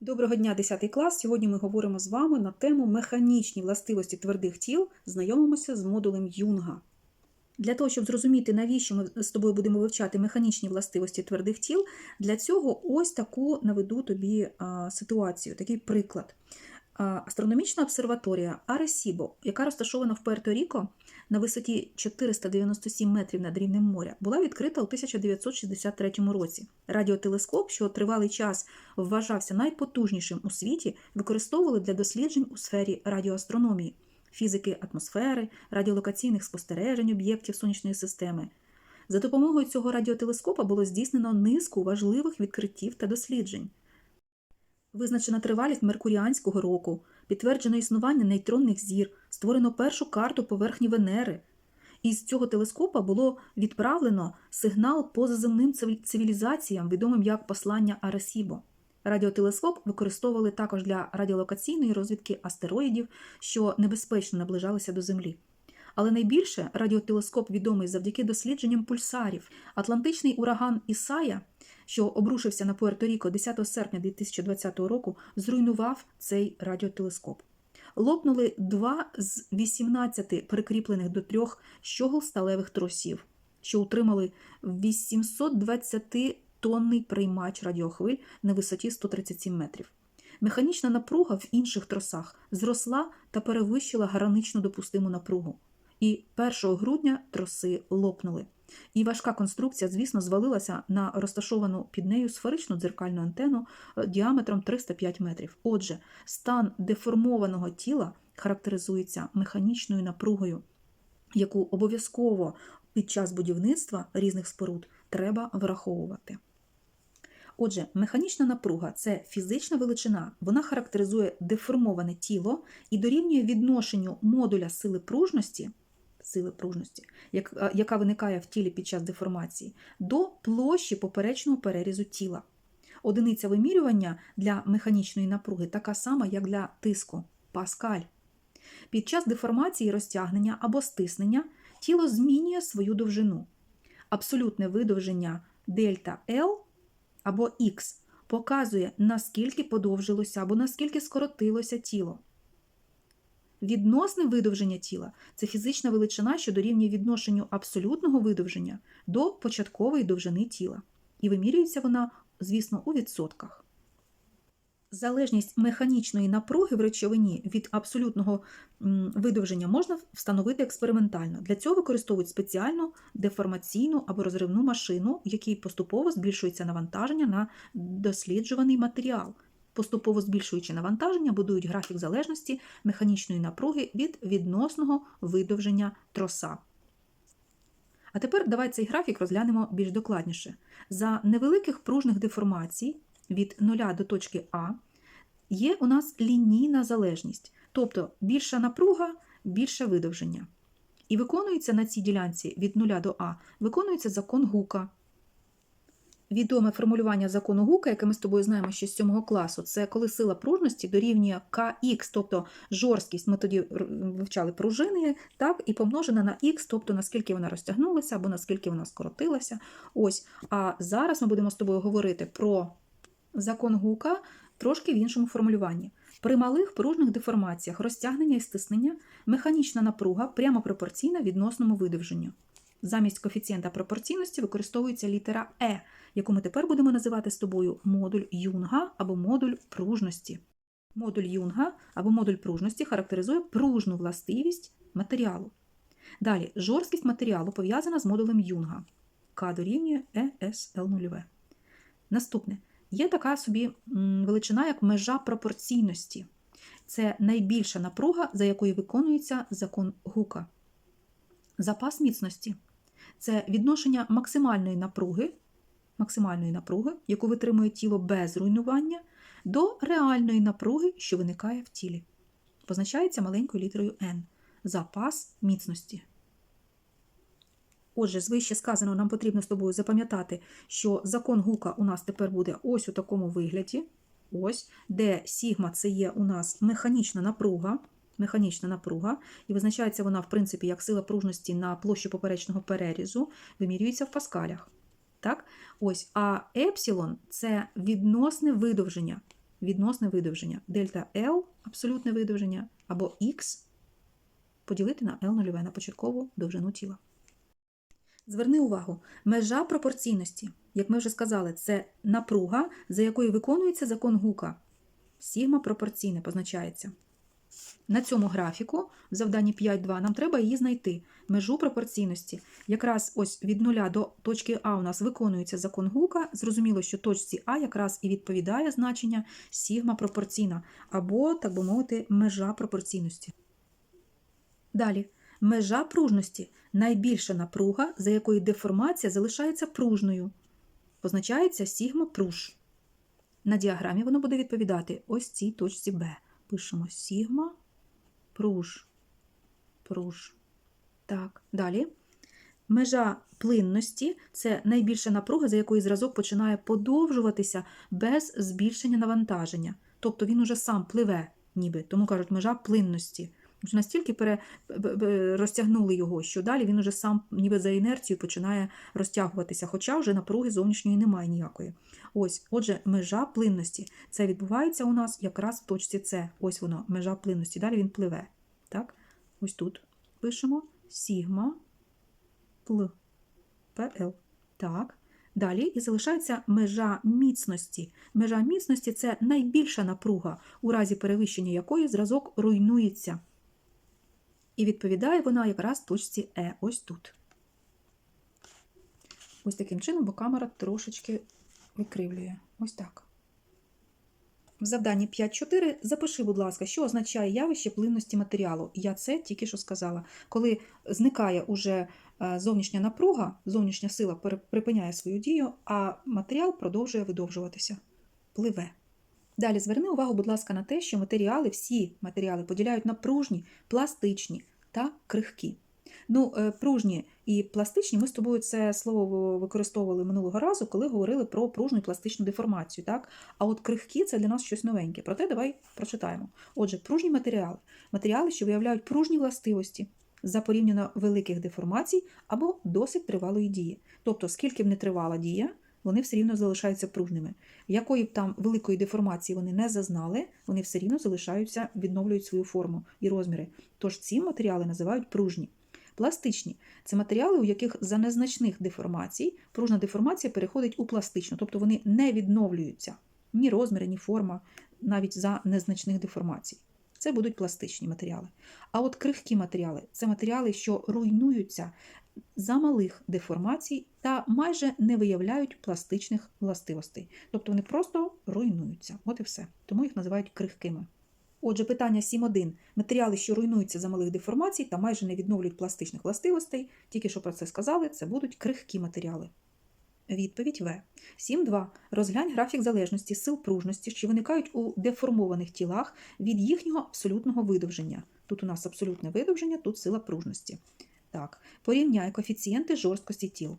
Доброго дня, 10 клас. Сьогодні ми говоримо з вами на тему механічні властивості твердих тіл. Знайомимося з модулем Юнга. Для того, щоб зрозуміти, навіщо ми з тобою будемо вивчати механічні властивості твердих тіл, для цього ось таку наведу тобі ситуацію, такий приклад. Астрономічна обсерваторія Аресібо, яка розташована в Пуерто-Ріко на висоті 497 метрів над рівнем моря, була відкрита у 1963 році. Радіотелескоп, що тривалий час вважався найпотужнішим у світі, використовували для досліджень у сфері радіоастрономії, фізики атмосфери, радіолокаційних спостережень об'єктів сонячної системи. За допомогою цього радіотелескопа було здійснено низку важливих відкриттів та досліджень. Визначена тривалість Меркуріанського року, підтверджено існування нейтронних зір, створено першу карту поверхні Венери. Із цього телескопа було відправлено сигнал позаземним цивілізаціям, відомим як послання Аресібо. Радіотелескоп використовували також для радіолокаційної розвідки астероїдів, що небезпечно наближалися до Землі. Але найбільше радіотелескоп відомий завдяки дослідженням пульсарів. Атлантичний ураган Ісая, що обрушився на Пуерто-Ріко 10 серпня 2020 року, зруйнував цей радіотелескоп. Лопнули два з 18 прикріплених до трьох щогол сталевих тросів, що утримали 820-тонний приймач радіохвиль на висоті 137 метрів. Механічна напруга в інших тросах зросла та перевищила гранично допустиму напругу. І 1 грудня троси лопнули. І важка конструкція, звісно, звалилася на розташовану під нею сферичну дзеркальну антенну е, діаметром 305 метрів. Отже, стан деформованого тіла характеризується механічною напругою, яку обов'язково під час будівництва різних споруд треба враховувати. Отже, механічна напруга це фізична величина, вона характеризує деформоване тіло і дорівнює відношенню модуля сили пружності, сили пружності, яка виникає в тілі під час деформації, до площі поперечного перерізу тіла. Одиниця вимірювання для механічної напруги така сама, як для тиску паскаль. Під час деформації, розтягнення або стиснення тіло змінює свою довжину. Абсолютне видовження дельта L або X показує, наскільки подовжилося або наскільки скоротилося тіло. Відносне видовження тіла це фізична величина, що дорівнює відношенню абсолютного видовження до початкової довжини тіла. І вимірюється вона, звісно, у відсотках. Залежність механічної напруги в речовині від абсолютного видовження можна встановити експериментально. Для цього використовують спеціальну деформаційну або розривну машину, в якій поступово збільшується навантаження на досліджуваний матеріал. Поступово збільшуючи навантаження, будують графік залежності механічної напруги від відносного видовження троса. А тепер давай цей графік розглянемо більш докладніше. За невеликих пружних деформацій від 0 до точки А є у нас лінійна залежність, тобто більша напруга, більше видовження. І виконується на цій ділянці від 0 до А, виконується закон Гука. Відоме формулювання закону Гука, яке ми з тобою знаємо ще з 7 класу, це коли сила пружності дорівнює kx, тобто жорсткість, ми тоді вивчали пружини, так, і помножена на х, тобто наскільки вона розтягнулася або наскільки вона скоротилася. Ось. А зараз ми будемо з тобою говорити про закон Гука трошки в іншому формулюванні. При малих пружних деформаціях розтягнення і стиснення механічна напруга прямо пропорційна відносному видовженню. Замість коефіцієнта пропорційності використовується літера Е, яку ми тепер будемо називати з тобою модуль Юнга або модуль пружності. Модуль Юнга або модуль пружності характеризує пружну властивість матеріалу. Далі, жорсткість матеріалу пов'язана з модулем Юнга. К дорівнює ESL0. Наступне. Є така собі величина, як межа пропорційності. Це найбільша напруга, за якою виконується закон Гука. Запас міцності це відношення максимальної напруги, максимальної напруги, яку витримує тіло без руйнування, до реальної напруги, що виникає в тілі. Позначається маленькою літерою N. Запас міцності. Отже, з вище сказано, нам потрібно з тобою запам'ятати, що закон Гука у нас тепер буде ось у такому вигляді, ось, де сігма це є у нас механічна напруга, механічна напруга, і визначається вона, в принципі, як сила пружності на площу поперечного перерізу, вимірюється в паскалях. Так? Ось, а епсилон це відносне видовження. відносне видовження. Дельта L абсолютне видовження, або Х поділити на L нульове на початкову довжину тіла. Зверни увагу, межа пропорційності, як ми вже сказали, це напруга, за якою виконується закон Гука. Сігма пропорційне позначається. На цьому графіку, в завданні 5.2, нам треба її знайти. Межу пропорційності. Якраз ось від нуля до точки А у нас виконується закон Гука. Зрозуміло, що точці А якраз і відповідає значення сігма пропорційна, або, так би мовити, межа пропорційності. Далі. Межа пружності найбільша напруга, за якою деформація залишається пружною. Позначається сігма пруж. На діаграмі воно буде відповідати ось цій точці Б. Пишемо сігма пруж. Пруж. Так, далі. Межа плинності це найбільша напруга, за якою зразок починає подовжуватися без збільшення навантаження. Тобто він уже сам пливе, ніби, тому кажуть, межа плинності. Вже настільки пере... розтягнули його, що далі він уже сам ніби за інерцією починає розтягуватися, хоча вже напруги зовнішньої немає ніякої. Ось, отже, межа плинності. Це відбувається у нас якраз в точці С. Ось воно, межа плинності. Далі він пливе. Так? Ось тут пишемо сігма пл ПЛ. Так. Далі і залишається межа міцності. Межа міцності це найбільша напруга, у разі перевищення якої зразок руйнується. І відповідає вона якраз точці Е, ось тут. Ось таким чином, бо камера трошечки викривлює. Ось так. В завданні 5.4 запиши, будь ласка, що означає явище плинності матеріалу. Я це тільки що сказала. Коли зникає уже е, зовнішня напруга, зовнішня сила припиняє свою дію, а матеріал продовжує видовжуватися. Пливе. Далі зверни увагу, будь ласка, на те, що матеріали, всі матеріали поділяють на пружні, пластичні та крихкі. Ну, е, пружні і пластичні, ми з тобою це слово використовували минулого разу, коли говорили про пружну і пластичну деформацію. Так? А от крихкі це для нас щось новеньке. Проте давай прочитаємо. Отже, пружні матеріали матеріали, що виявляють пружні властивості за порівняно великих деформацій або досить тривалої дії. Тобто, скільки б не тривала дія, вони все рівно залишаються пружними. Якої б там великої деформації вони не зазнали, вони все рівно залишаються, відновлюють свою форму і розміри. Тож ці матеріали називають пружні. Пластичні це матеріали, у яких за незначних деформацій пружна деформація переходить у пластичну, тобто вони не відновлюються ні розміри, ні форма, навіть за незначних деформацій. Це будуть пластичні матеріали. А от крихкі матеріали це матеріали, що руйнуються за малих деформацій та майже не виявляють пластичних властивостей. Тобто вони просто руйнуються. От і все. Тому їх називають крихкими. Отже, питання 7.1. Матеріали, що руйнуються за малих деформацій та майже не відновлюють пластичних властивостей, тільки що про це сказали, це будуть крихкі матеріали. Відповідь В. 7.2. Розглянь графік залежності сил пружності, що виникають у деформованих тілах від їхнього абсолютного видовження. Тут у нас абсолютне видовження, тут сила пружності. Так, порівняй коефіцієнти жорсткості тіл.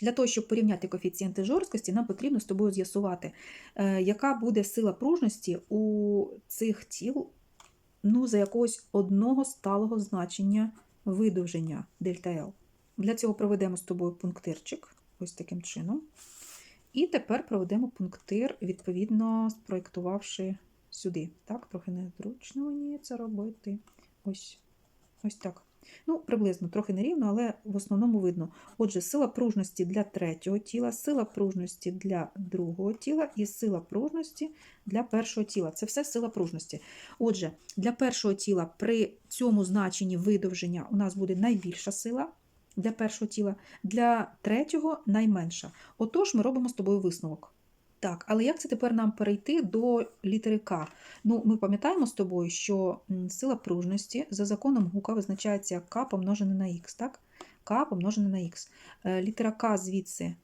Для того, щоб порівняти коефіцієнти жорсткості, нам потрібно з тобою з'ясувати, е, яка буде сила пружності у цих тіл ну, за якогось одного сталого значення видовження дельта L. Для цього проведемо з тобою пунктирчик, ось таким чином. І тепер проведемо пунктир, відповідно, спроєктувавши сюди. Так, трохи незручно мені це робити. Ось, ось так. Ну, приблизно, трохи нерівно, але в основному видно. Отже, сила пружності для третього тіла, сила пружності для другого тіла і сила пружності для першого тіла. Це все сила пружності. Отже, для першого тіла при цьому значенні видовження у нас буде найбільша сила для першого тіла, для третього найменша. Отож, ми робимо з тобою висновок. Так, але як це тепер нам перейти до літери К? Ну, ми пам'ятаємо з тобою, що сила пружності за законом Гука визначається К помножене на Х, так? К помножене на Х. Е, Літера К звідси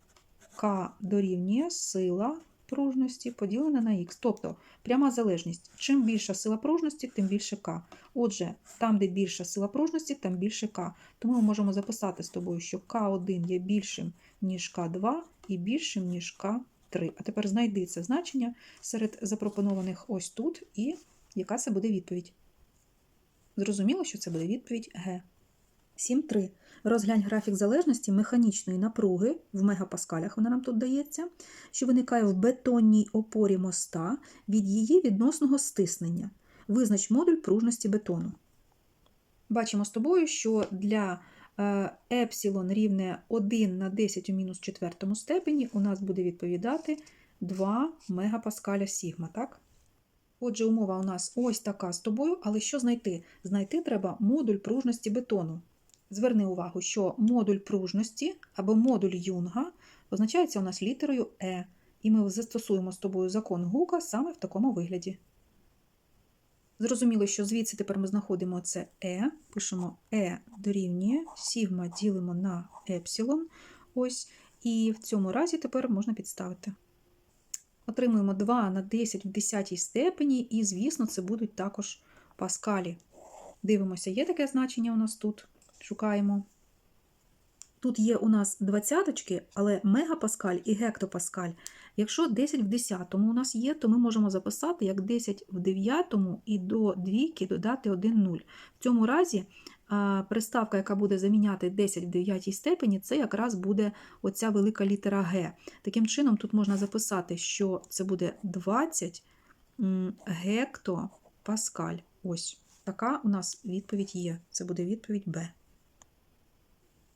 К дорівнює сила пружності поділена на Х. Тобто пряма залежність. Чим більша сила пружності, тим більше К. Отже, там, де більша сила пружності, там більше К. Тому ми можемо записати з тобою, що К1 є більшим, ніж К2 і більшим, ніж К3. А тепер знайди це значення серед запропонованих ось тут, і яка це буде відповідь. Зрозуміло, що це буде відповідь Г. 7.3. Розглянь графік залежності механічної напруги в мегапаскалях, вона нам тут дається, що виникає в бетонній опорі моста від її відносного стиснення. Визнач модуль пружності бетону. Бачимо з тобою, що для епсилон рівне 1 на 10 у мінус четвертому степені у нас буде відповідати 2 мегапаскаля сігма, так? Отже, умова у нас ось така з тобою, але що знайти? Знайти треба модуль пружності бетону. Зверни увагу, що модуль пружності або модуль Юнга позначається у нас літерою Е, і ми застосуємо з тобою закон Гука саме в такому вигляді. Зрозуміло, що звідси тепер ми знаходимо це Е, пишемо Е дорівнює, сігма ділимо на епсилон. Ось, і в цьому разі тепер можна підставити. Отримуємо 2 на 10 в 10 степені, і, звісно, це будуть також паскалі. Дивимося, є таке значення у нас тут. Шукаємо. Тут є у нас двадцяточки, але мегапаскаль і гектопаскаль. Якщо 10 в 10 у нас є, то ми можемо записати як 10 в 9 і до двійки додати 1 0. В цьому разі приставка, яка буде заміняти 10 в 9 степені, це якраз буде оця велика літера Г. Таким чином, тут можна записати, що це буде 20 м, гектопаскаль. Ось така у нас відповідь є. Це буде відповідь Б.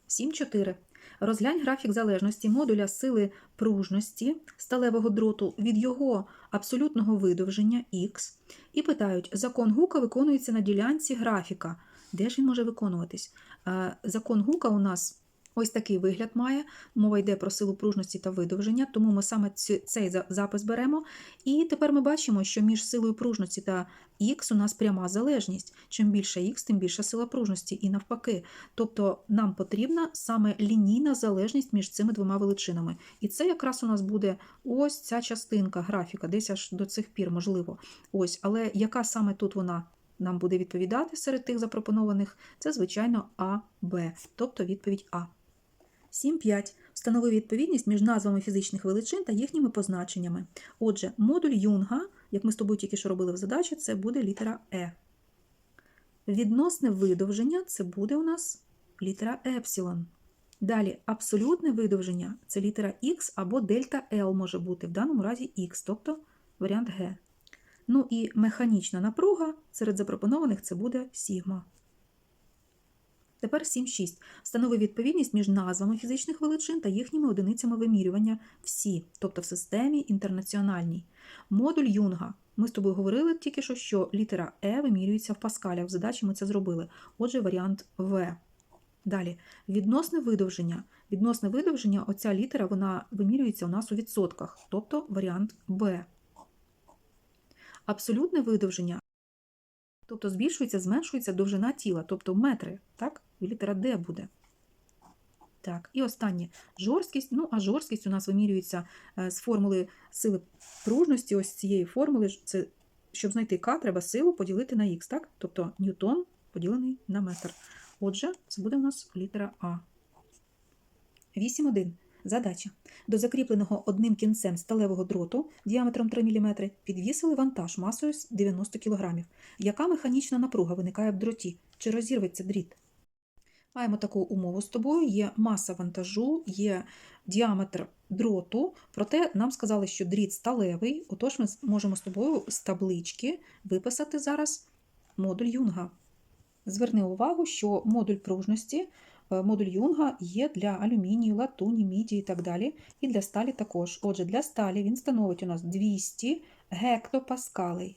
7.4. Розглянь графік залежності модуля сили пружності сталевого дроту від його абсолютного видовження Х і питають, закон Гука виконується на ділянці графіка. Де ж він може виконуватись? Е, Закон Гука у нас ось такий вигляд має. Мова йде про силу пружності та видовження, тому ми саме цей запис беремо. І тепер ми бачимо, що між силою пружності та Х у нас пряма залежність. Чим більше Х, тим більша сила пружності, і навпаки. Тобто нам потрібна саме лінійна залежність між цими двома величинами. І це якраз у нас буде ось ця частинка графіка, десь аж до цих пір, можливо. Ось, але яка саме тут вона нам буде відповідати серед тих запропонованих? Це, звичайно, А, Б, тобто відповідь А. 7.5. Встанови відповідність між назвами фізичних величин та їхніми позначеннями. Отже, модуль Юнга, як ми з тобою тільки що робили в задачі, це буде літера Е. Відносне видовження це буде у нас літера епсилон. Далі абсолютне видовження це літера Х або дельта L може бути, в даному разі Х, тобто варіант Г. Ну і механічна напруга серед запропонованих це буде сігма. Тепер 7.6. Встанови відповідність між назвами фізичних величин та їхніми одиницями вимірювання всі, тобто в системі інтернаціональній. Модуль Юнга. Ми з тобою говорили тільки що, що літера Е вимірюється в паскалях. В задачі ми це зробили. Отже, варіант В. Далі, відносне видовження. Відносне видовження, оця літера вона вимірюється у нас у відсотках, тобто варіант Б. Абсолютне видовження, тобто збільшується, зменшується довжина тіла, тобто метри, так? Літера Д буде. Так, і останнє жорсткість. Ну, а жорсткість у нас вимірюється е, з формули сили пружності, ось цієї формули. Це, щоб знайти К, треба силу поділити на х, так? Тобто ньютон поділений на метр. Отже, це буде у нас літера А. 8.1. Задача. До закріпленого одним кінцем сталевого дроту діаметром 3 мм підвісили вантаж масою 90 кг. Яка механічна напруга виникає в дроті? Чи розірветься дріт? Маємо таку умову з тобою: є маса вантажу, є діаметр дроту, проте нам сказали, що дріт сталевий, отож ми можемо з тобою з таблички виписати зараз модуль Юнга. Зверни увагу, що модуль пружності, модуль Юнга є для алюмінію, латуні, міді і так далі, і для сталі також. Отже, для сталі він становить у нас 200 гектопаскалей.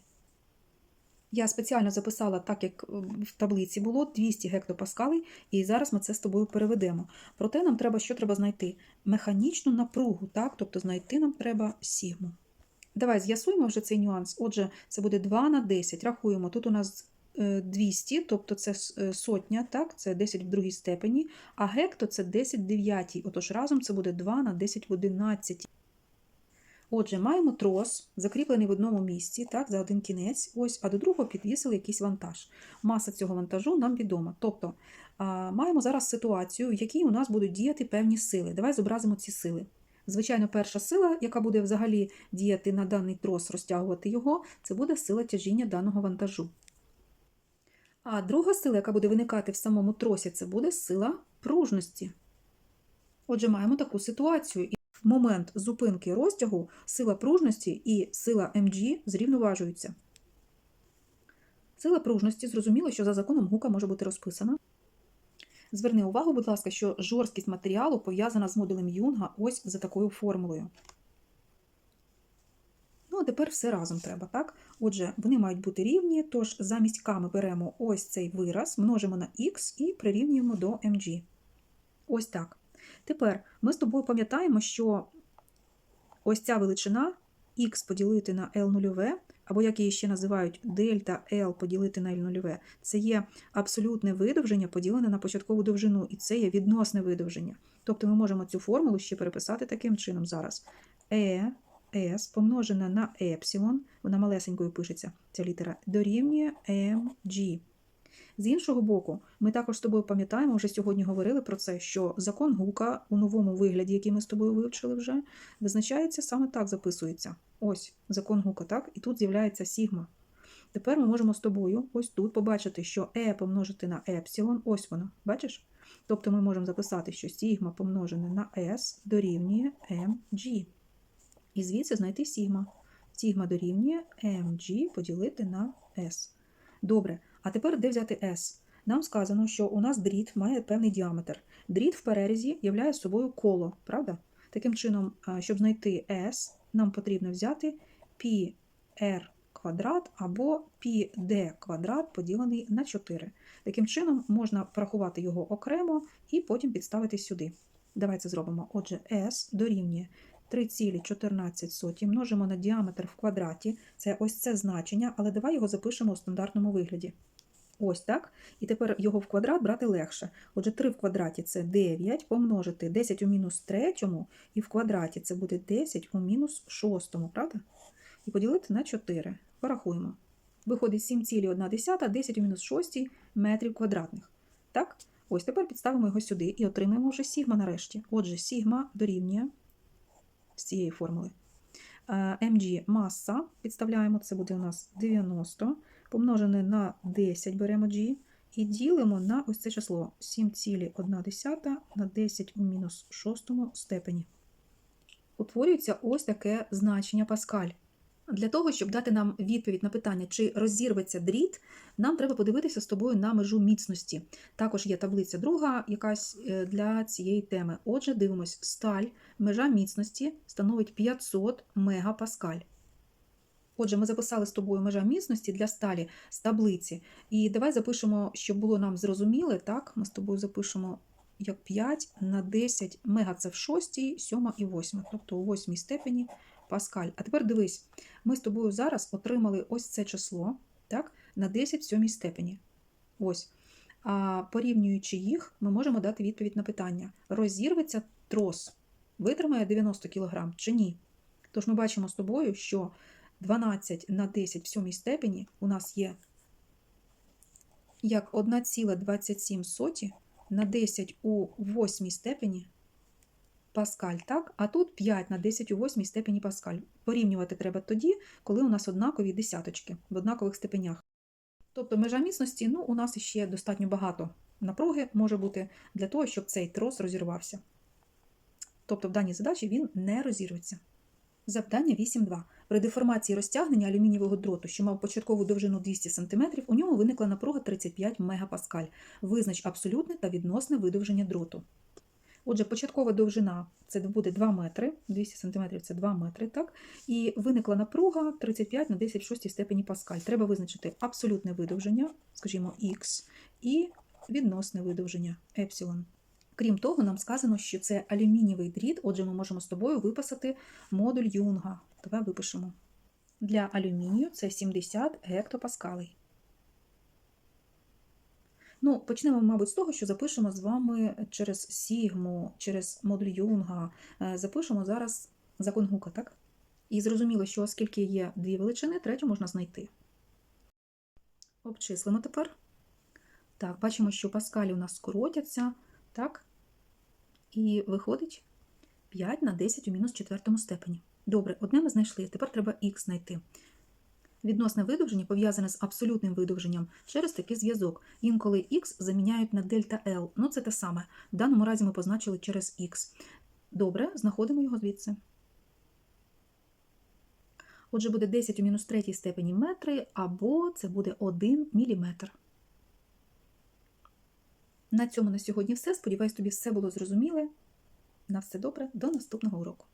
Я спеціально записала так, як е, в таблиці було 200 гектопаскалей, і зараз ми це з тобою переведемо. Проте нам треба що треба знайти? Механічну напругу, так? тобто знайти нам треба сігму. Давай з'ясуємо вже цей нюанс. Отже, це буде 2 на 10. Рахуємо, тут у нас е, 200, тобто це е, сотня, так? це 10 в другій степені, а гекто це 10 в дев'ятій. Отож разом це буде 2 на 10 в 11. Отже, маємо трос, закріплений в одному місці, так, за один кінець, ось, а до другого підвісили якийсь вантаж. Маса цього вантажу нам відома. Тобто маємо зараз ситуацію, в якій у нас будуть діяти певні сили. Давай зобразимо ці сили. Звичайно, перша сила, яка буде взагалі діяти на даний трос, розтягувати його, це буде сила тяжіння даного вантажу. А друга сила, яка буде виникати в самому тросі, це буде сила пружності. Отже, маємо таку ситуацію. І в момент зупинки розтягу сила пружності і сила МГ зрівноважуються. Сила пружності зрозуміло, що за законом гука може бути розписана. Зверни увагу, будь ласка, що жорсткість матеріалу пов'язана з модулем Юнга ось за такою формулою. Ну, а тепер все разом треба, так? Отже, вони мають бути рівні, тож замість К ми беремо ось цей вираз, множимо на х і прирівнюємо до mg. Ось так. Тепер ми з тобою пам'ятаємо, що ось ця величина х поділити на L нульове, або як її ще називають дельта L поділити на L нульове, це є абсолютне видовження поділене на початкову довжину, і це є відносне видовження. Тобто ми можемо цю формулу ще переписати таким чином зараз. E S помножена на епсилон, вона малесенькою пишеться, ця літера, дорівнює mg. З іншого боку, ми також з тобою пам'ятаємо, вже сьогодні говорили про це, що закон Гука у новому вигляді, який ми з тобою вивчили вже, визначається саме так записується. Ось закон Гука, так? І тут з'являється сігма. Тепер ми можемо з тобою ось тут побачити, що е помножити на епсилон, ось воно, бачиш? Тобто ми можемо записати, що сігма помножене на s дорівнює mg. І звідси знайти сігма. Сігма дорівнює mg поділити на s. Добре, а тепер де взяти s? Нам сказано, що у нас дріт має певний діаметр. Дріт в перерізі являє собою коло, правда? Таким чином, щоб знайти s, нам потрібно взяти πr квадрат або πd квадрат поділений на 4. Таким чином, можна порахувати його окремо і потім підставити сюди. Давай це зробимо. Отже, s дорівнює 3,14 множимо на діаметр в квадраті. Це ось це значення, але давай його запишемо у стандартному вигляді. Ось так. І тепер його в квадрат брати легше. Отже, 3 в квадраті це 9, помножити 10 у мінус 3, і в квадраті це буде 10 у мінус 6, правда? І поділити на 4. Порахуємо. Виходить 7,1, 10 у мінус 6 метрів квадратних. Так? Ось тепер підставимо його сюди і отримаємо вже сігма нарешті. Отже, сігма дорівнює з цієї формули. mg маса, підставляємо, це буде у нас 90, помножене на 10 беремо g, і ділимо на ось це число 7,1 на 10 у мінус 6 степені. Утворюється ось таке значення Паскаль. Для того, щоб дати нам відповідь на питання, чи розірветься дріт, нам треба подивитися з тобою на межу міцності. Також є таблиця друга, якась для цієї теми. Отже, дивимось, сталь, межа міцності становить 500 мегапаскаль. Отже, ми записали з тобою межа міцності для сталі з таблиці. І давай запишемо, щоб було нам зрозуміло, так, ми з тобою запишемо як 5 на 10 мега це в 6, 7 і 8, тобто у 8 степені паскаль. А тепер дивись, ми з тобою зараз отримали ось це число так, на 10 в 7 степені. Ось. А порівнюючи їх, ми можемо дати відповідь на питання: розірветься трос, витримає 90 кг чи ні? Тож ми бачимо з тобою, що 12 на 10 в 7 степені у нас є як 1,27 на 10 у 8 степені паскаль, так? А тут 5 на 10 у 8 степені паскаль. Порівнювати треба тоді, коли у нас однакові десяточки в однакових степенях. Тобто межа міцності ну, у нас ще достатньо багато напруги може бути для того, щоб цей трос розірвався. Тобто в даній задачі він не розірветься. Завдання 8.2. При деформації розтягнення алюмінієвого дроту, що мав початкову довжину 200 см, у ньому виникла напруга 35 МПа. Визнач абсолютне та відносне видовження дроту. Отже, початкова довжина це буде 2 метри, 200 см це 2 метри, так? І виникла напруга 35 на 10 в 6 степені паскаль. Треба визначити абсолютне видовження, скажімо, Х, і відносне видовження епсилон. Крім того, нам сказано, що це алюмінієвий дріт, отже, ми можемо з тобою виписати модуль Юнга. Давай випишемо. Для алюмінію це 70 гектопаскалей. Ну, почнемо, мабуть, з того, що запишемо з вами через Сігму, через модуль Юнга. Запишемо зараз закон Гука, так? І зрозуміло, що оскільки є дві величини, третю можна знайти. Обчислимо тепер. Так, бачимо, що паскалі у нас скоротяться, так? І виходить 5 на 10 у мінус четвертому степені. Добре, одне ми знайшли, тепер треба х знайти. Відносне видовження пов'язане з абсолютним видовженням через такий зв'язок. Інколи х заміняють на дельта L. Ну, це те саме. В даному разі ми позначили через х. Добре, знаходимо його звідси. Отже, буде 10 у мінус третій степені метри, або це буде 1 міліметр. На цьому на сьогодні все. Сподіваюсь, тобі все було зрозуміле. На все добре, до наступного уроку.